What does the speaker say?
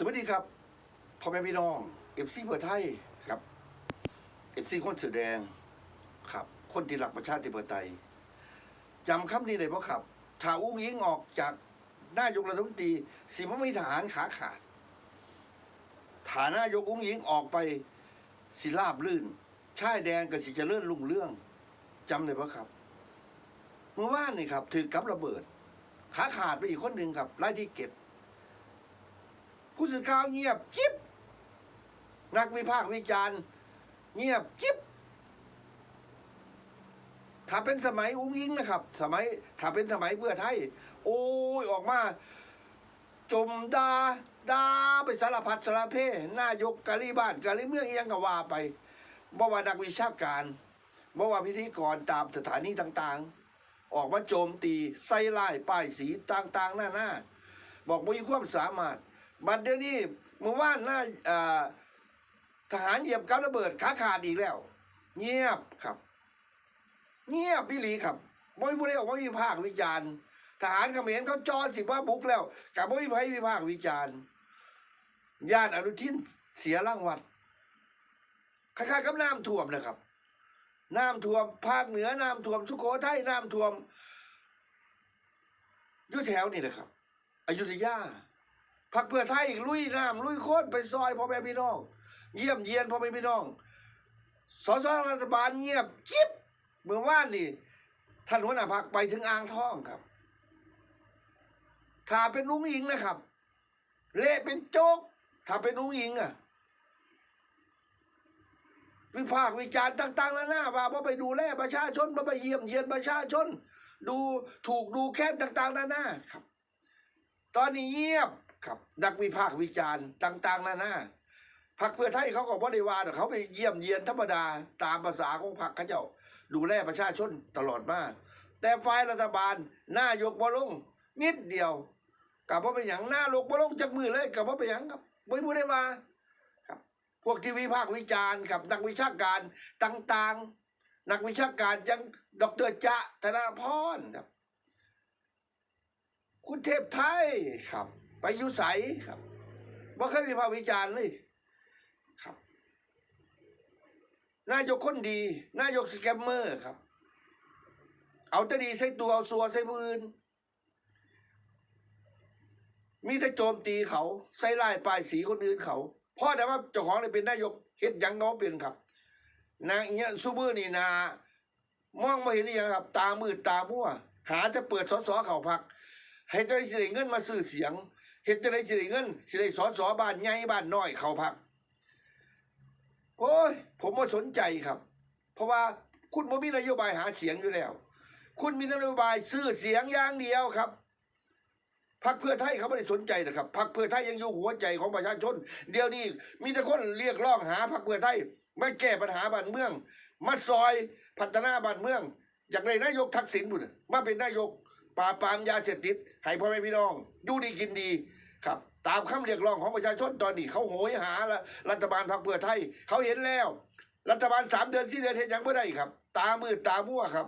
สวัสดีครับพ่อแม่พี่น้องเอฟซีเพื่อไทยครับเอฟซีคนเสือแดงครับ คนที่รักประชาธิปไตยจำคำนี้ได้ปะครับถ้าอุ้งยิงออกจากนายกรัฐมนตรีสิบ่มีทหารขาขาดฐานนายกอุ้งยิงออกไปสิลาบลื่นชายแดงกับสิเจะเลื่อนลุ่งเรื่องจำได้ปะครับ เมื่อวานนี่ครับถือกับระเบิด ขาขาดไปอีกคนหนึ่งครับไล่ที่เก็บ ผู้สื่อข่าวเงียบจิ๊บนักวิพากษ์วิจารณ์ เงียบจิ๊บถ้าเป็นสมัยอุ้งอิงนะครับ สมัยถ้าเป็นสมัยเพื่อไทย โอ้ยออกมา จมดาดาไปสารพัดสารเพนายกกะลีบ้านกะลีเมืองเอิหยังกว่าไปบ่ว่านักวิชาการบ่ว่าพิธีกรตามสถานีต่างๆ ออกมาโจมตีใส่ลายป้ายสีต่างๆ หน้าหน้าๆบอกมีความสามารถ บัดเดี๋ยวนี้เมื่อวานหน้าอ่าทหารเหยียบกับระเบิดขาขาดอีกแล้ว เงียบครับ เงียบพี่หลีครับบ่มีผู้ใดออกมาวิพากษ์วิจารณ์ทหารเขมรเขาจอสิว่าบุกแล้วกับบ่มีไผวิพากษ์วิจารณ์ญาติอนุทินเสียร่างวัดคล้ายๆกับน้ำท่วมนะครับ น้ำท่วมภาคเหนือน้ำท่วมสุโขทัยน้ำท่วมยู่แถวนี่แหละครับอยุธยา พักเพื่อไทยลุยน้ำลุยโคตรไปซอยพ่อแม่พี่น้อง เยี่ยมเยียนพ่อแม่พี่น้องสสรัฐบาลเงียบจิ๊บเมื่อวานนี่ท่านหัวหน้าพักไปถึงอ่างทองครับถ้าเป็นลุงอิงนะครับ เละเป็นโจ๊กถ้าเป็นลุงอิงอะวิพากษ์วิจารณ์ต่าง ๆ แล้วหน้าว่าว่าไปดูแลประชาชนว่าไปเยี่ยมเยียนประชาชน ดูถูกดูแค้นต่าง ๆ นานาครับ ตอนนี้เงียบ ครับนักวิพากษ์วิจารณ์ต่าง ๆนานาพรรคเพื่อไทยเขาก็บ่ได้ว่าเขาไปเยี่ยมเยียนธรรมดาตามภาษาของพรรคเขาเจ้า ดูแลประชาชนตลอดมาแต่ฝ่ายรัฐบาลหน้ายกบ่ลงนิดเดียวกับว่าเป็นอย่างหน้าลกบ่ลงจากมือเลยกับว่าเป็นอย่างครับบ่มีผู้ได้มาครับพวกที่วิพากษ์วิจารณ์ครับนักวิชาการต่างๆ นักวิชาการยังดรจะธนาพรครับคุณเทพไทยครับ ไปอยุใสครับบ่เคยมีภาควิจารณ์เลยครับ นายกคนดี นายกสแกมเมอร์ครับ เอาแต่ดีใส่ตัวเอาสัวใส่มืออื่นมีแต่โจมตีเขาใส่ลายป้ายสีคนอื่นเขาพราะแต่ว่าเจ้าของเนี่ยเป็นนายกเฮ็ดยังเขาเป็นครับนางเนี้ยซูเปอร์นี่นามองมาเห็นอหยังครับ ตามืดตามั่ว หาจะเปิดสอสอเข่าพัก เฮ็ดจะได้สิได้เงินมาซื้อเสียงเฮ็ดจะได้สิได้เงินสิได้สอสอบ้านใหญ่บ้านน้อยเขาพักโอ้ยผมว่าสนใจครับ เพราะว่าคุณบ่มีนโยบายหาเสียงอยู่แล้ว คุณมีนโยบายซื้อเสียงอย่างเดียวครับพรรคเพื่อไทยเขาไม่ได้สนใจนะครับพรรคเพื่อไทยยังอยู่หัวใจของประชาชน เดี๋ยวนี้มีแต่คนเรียกร้องหาพรรคเพื่อไทยไม่แก้ปัญหาบ้านเมือง มาซอยพัฒนาบ้านเมือง อยากได้นายกทักษิณบุญมาเป็นนายก ปราบปรามยาเสพติดให้พ่อแม่พี่น้องอยู่ดีกินดีครับตามคำเรียกร้องของประชาชนตอนนี้ เขาโหยหาละรัฐบาลพรรคเพื่อไทย เขาเห็นแล้ว รัฐบาลสามเดือนสี่เดือนเห็นยังไม่ได้ครับ ตามืดตามั่วครับ